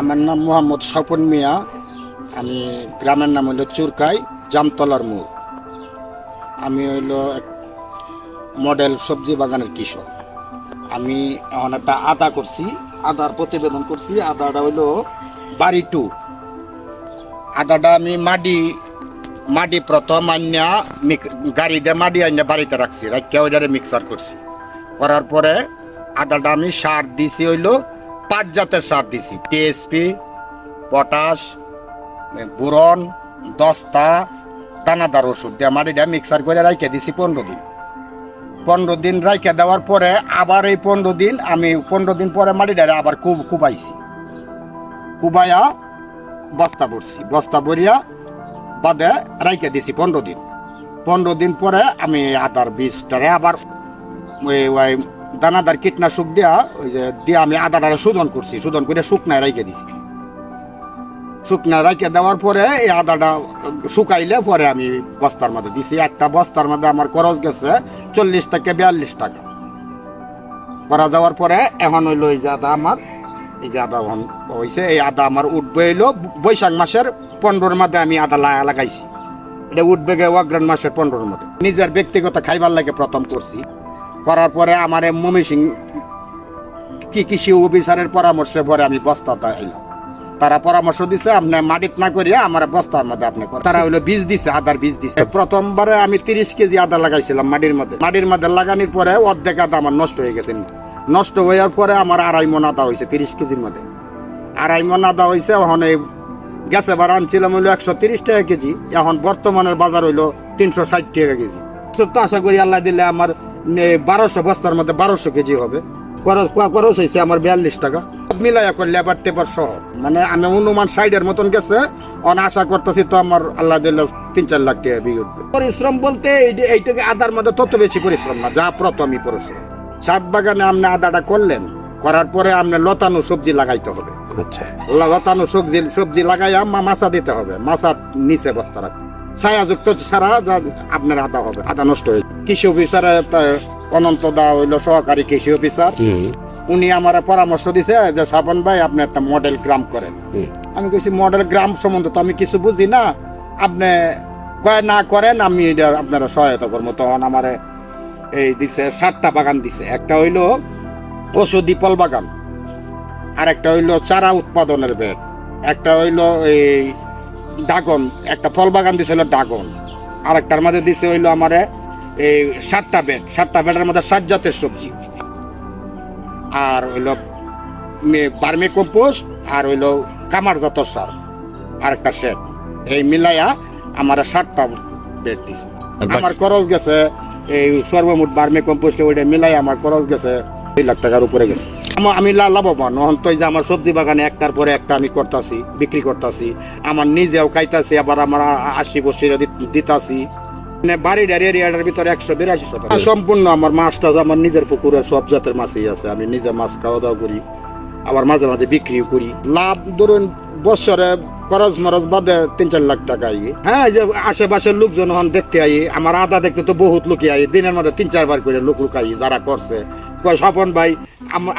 আমার নাম মোহাম্মদ স্বপন মিয়া। আমি গ্রামের নাম হইল চুরকাই, জামতলার মোড়। আমি হইল মডেল সবজি বাগানের কৃষক। আমি এখন একটা আদা করছি, আদার প্রতিবেদন করছি। আদাটা হইল বাড়ি টু। আদাটা আমি মাটি মাটি প্রথম আনিয়া গাড়ি দিয়ে মাটি আনিয়া বাড়িতে রাখছি রাখিয়া ওইটারে মিক্সার করছি। করার পরে আদাটা আমি সার দিছি হইল পাঁচ জাতের সার দিছি টিএসপি পটাশ বুরন, দস্তা, দানাদার ওষুধ দিয়ে মাটিটা মিক্সার করে রাইখে দিছি পনেরো দিন। পনেরো দিন রাইখে দেওয়ার পরে আবার এই পনেরো দিন আমি পনেরো দিন পরে মাটিটারে আবার কুব কুবাইছি। কুবাইয়া বস্তা ভরছি, বস্তা ভরিয়া বাদে রাইখে দিছি পনেরো দিন। পনেরো দিন পরে আমি আদার বীজটারে আবার ওই দানাদার কীটনাশক দিয়া, ওই যে দিয়ে আমি আদাটারে শোধন করছি, শোধন করে শুকনায় রাইখে দিছি। শুকনা রাইখে দেওয়ার পরে এই আদাটা শুকাইলে পরে আমি বস্তার মধ্যে দিছি। একটা বস্তার মধ্যে আমার খরচ গেছে চল্লিশ থেকে বিয়াল্লিশ টাকা। করা যাওয়ার পরে এখন হইল এই যে আদা আমার, এই যে আদা হয়েছে এই আদা আমার উঠবে হইল বৈশাখ মাসের পনেরোর মধ্যে আমি আদা লাগা লাগাইছি। এটা উঠবে অগ্রাণ মাসের পনেরোর মধ্যে। নিজের ব্যক্তিগত খাইবার লাগে প্রথম করছি। করার পরে আমার মমি সিং কি কৃষি অফিসারের পরামর্শে পরে আমি বস্তাটা এলাম তারা পরামর্শ দিছে, আপনি মাটিত না করিয়া আমার বস্তার মধ্যে আপনি তারা হলো বীজ দিছে, আদার বীজ দিছে। প্রথমবারে আমি তিরিশ কেজি আদা লাগাইছিলাম মাটির মধ্যে। মাটির মধ্যে লাগানোর পরে অর্ধেক আদা আমার নষ্ট হয়ে গেছে। নষ্ট হওয়ার পরে আমার আড়াই মন আদা হয়েছে তিরিশ কেজির মধ্যে। আড়াই মন আদা হয়েছে এখন এই গেছে বার আনছিলাম হইল একশো তিরিশ টাকা কেজি। এখন বর্তমানের বাজার হইল তিনশো ষাট টাকা কেজি। সব তো আশা করি আল্লাহ দিলে আমার বারোশো বস্তার মধ্যে বারোশো কেজি হবে। খরচ হয়েছে আমার বিয়াল্লিশ টাকা। মিলাইয়া করে লেবার টেবার সহ। মানে আমি অনুমান সাইডের মতন গেছে অন আশা করতেছি তো আমার আল্লাহ তিন চার লাখ টাকা বিয়ে উঠবে। পরিশ্রম বলতে এই- এইটাকে আদার মধ্যে তত বেশি পরিশ্রম না যা প্রথমই পরিশ্রম ছাদ বাগানে আপনি আদাটা করলেন করার পরে আপনি লতানো সবজি লাগাইতে হবে। আচ্ছা। লতানো সবজি সবজি লাগাইয়া মা মাছা দিতে হবে মাছা নিচে বস্তা রাখবে ছায়াযুক্ত ছাড়া যা আপনার আদা হবে আদা নষ্ট হয়ে যাবে। কৃষি অফিসারে অনন্ত দা হইল সহকারী কৃষি অফিসার। উনি আমার পরামর্শ দিছে যে স্বপন ভাই আপনি একটা মডেল গ্রাম করেন। আমি কইছি মডেল গ্রাম সম্বন্ধে তো আমি কিছু বুঝি না। আপনি কয় না করেন আমি এটা আপনারা সহায়তা করব। তখন আমার এই দিছে সাতটা বাগান দিছে। একটা হইল ওষুধি ফল বাগান। আর একটা হইল চারা উৎপাদনের বেড। একটা হইল এই ড্রাগন একটা ফল বাগান দিছে হইল ড্রাগন আর একটার মধ্যে দিছে হইল আমার এই সাতটা বেড। সাতটা বেডের মধ্যে সাত জাতের সবজি। আর হইল বার্মি কম্পোস্ট আর হইল কামার জাতর সার। আর একটা শেড এই মিলাইয়া আমার সাতটা বেড দিছে। আমার খরচ গেছে এই সর্বমোট বার্মি কম্পোস্টে ওইটা মিলাই আমার খরচ গেছে লাখ টাকার উপরে গেছে। আমি লাভবান তো আমার সবজি বাগানে একটার পরে একটা আমি বিক্রি আমার নিজেও খাইতাছি, আবার আমার আশি দিতাছি। মানে নিজের পুকুরে সব জাতের মাছই আছে। আমি মাছ খাওয়া দাওয়া করি, আবার মাঝে মাঝে বিক্রিও করি। লাভ ধরুন, বছরে খরচ মরচ বাদে তিন চার লাখ টাকা আই হ্যাঁ যে আশেপাশের লোকজন হন দেখতে আই আমার আদা দেখতে তো বহুত লোকই আই দিনের মধ্যে তিন চারবার করে লোক লুকাই যারা করছে। স্বপন ভাই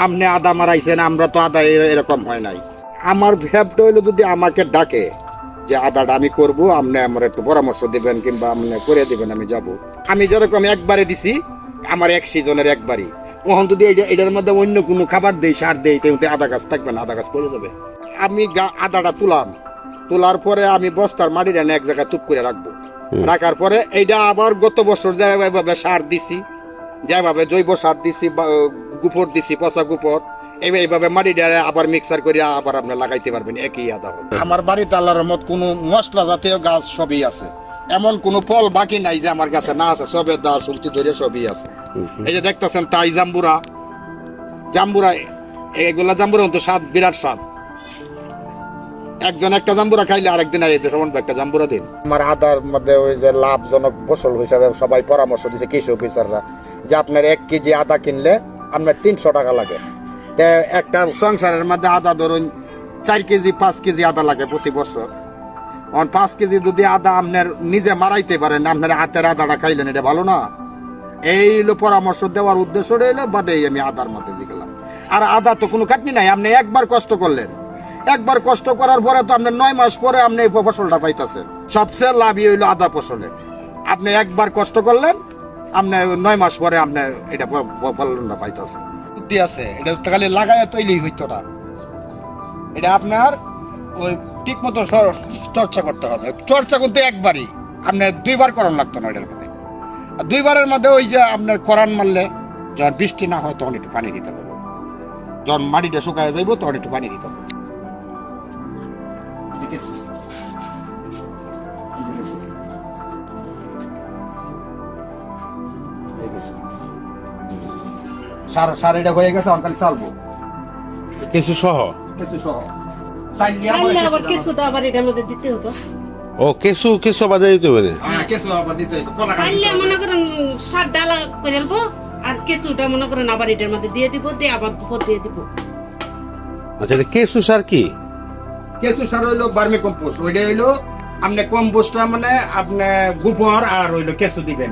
আপনি আদা মারাইছেন আমরা তো আদা এরকম হয় নাই। আমার ভ্যাবটা হইল যদি আমাকে ডাকে যে আদাটা আমি করব আপনি আমার একটু পরামর্শ দিবেন কিংবা আপনি করে দিবেন আমি যাব। আমি যেরকম একবারে দিছি আমার এক সিজনের একবারই। ওখান যদি এটার মধ্যে অন্য কোনো খাবার দেই সার দেই তাহলে আদা গাছ থাকবে না আদা গাছ পড়ে যাবে। আমি আদাটা তুলাম। তোলার পরে আমি বস্তার মাটিটা এক জায়গায় তুপ করে রাখব। রাখার পরে এইটা আবার গত বছর সার দিছি যেভাবে জৈব সার দিছি গুপর দিছি পচা গুপর এইভাবে মাটি মাটিটা আবার মিক্সার করে আবার আপনি লাগাইতে পারবেন একই আদা হবে। আমার বাড়িতে আল্লাহর মত কোনো মশলা জাতীয় গাছ সবই আছে। এমন কোনো ফল বাকি নাই যে আমার কাছে না আছে সবের দা সুলতি ধরে সবই আছে। এই যে দেখতেছেন তাই জাম্বুরা। জাম্বুরা এগুলা জাম্বুরা তো স্বাদ বিরাট স্বাদ। একজন একটা জাম্বুরা খাইলে আরেকদিন এই যে সমান একটা জাম্বুরা দিন। আমার আদার মধ্যে ওই যে লাভজনক ফসল হিসাবে সবাই পরামর্শ দিছে কৃষি অফিসাররা। যে আপনার এক কেজি আদা কিনলে আপনার তিনশো টাকা লাগে। একটা সংসারের মধ্যে আদা ধরুন চার কেজি, পাঁচ কেজি আদা লাগে প্রতি বছর। অন পাঁচ কেজি যদি আদা আপনার নিজে মারাইতে পারেন, আপনার হাতের আদাটা খাইলেন, এটা ভালো না। এই হলো পরামর্শ দেওয়ার উদ্দেশ্য রইল বাদে আমি আদার মধ্যে গেলাম। আর আদা তো কোনো কাটনি নাই, আপনি একবার কষ্ট করলেন। একবার কষ্ট করার পরে তো আপনি নয় মাস পরে আপনি এই ফসলটা পাইতেছেন। সবচেয়ে লাভই হইল আদা ফসলে। আপনি একবার কষ্ট করলেন আপনি নয় মাস পরে আপনি এটা ফ- ফলনটা পাইতেছেন বুদ্ধি আছে, এটা খালি লাগায় তৈরি হইতো না। এটা আপনার ওই ঠিক মতো চর্চা করতে হবে। চর্চা করতে একবারই। আপনার দুইবার করণ লাগতো না এটার মধ্যে। আর দুইবারের মধ্যে ওই যে আপনার কোরআন মারলে যখন বৃষ্টি না হয় তখন একটু পানি দিতে হবে। যখন মাটিটা শুকায় যাইব তখন একটু পানি দিতে হবে। সার সার এটা হয়ে গেছে খালি চালবো। কিছু সহ? কিছু সহ। আবার কিছুটা আবার এটার মধ্যে দিতে হতো। ও কেঁচু কেঁচু বাদে দিতে পারে। হ্যাঁ, কিছু আবার দিতে। কলা। মনে করেন সার ডালা করে নেব আর কিছুটা মনে করেন আবার এটার মধ্যে দিয়ে দিব দিয়ে আবার উপর দিয়ে দিব। আচ্ছা এটা কেঁচু সার কি? কেঁচু সার হইল বার্মি কম্পোস্ট। ওইটা হইল আপনি কম্পোস্টটা মানে আপনি গোবর আর হইল কেঁচু দিবেন।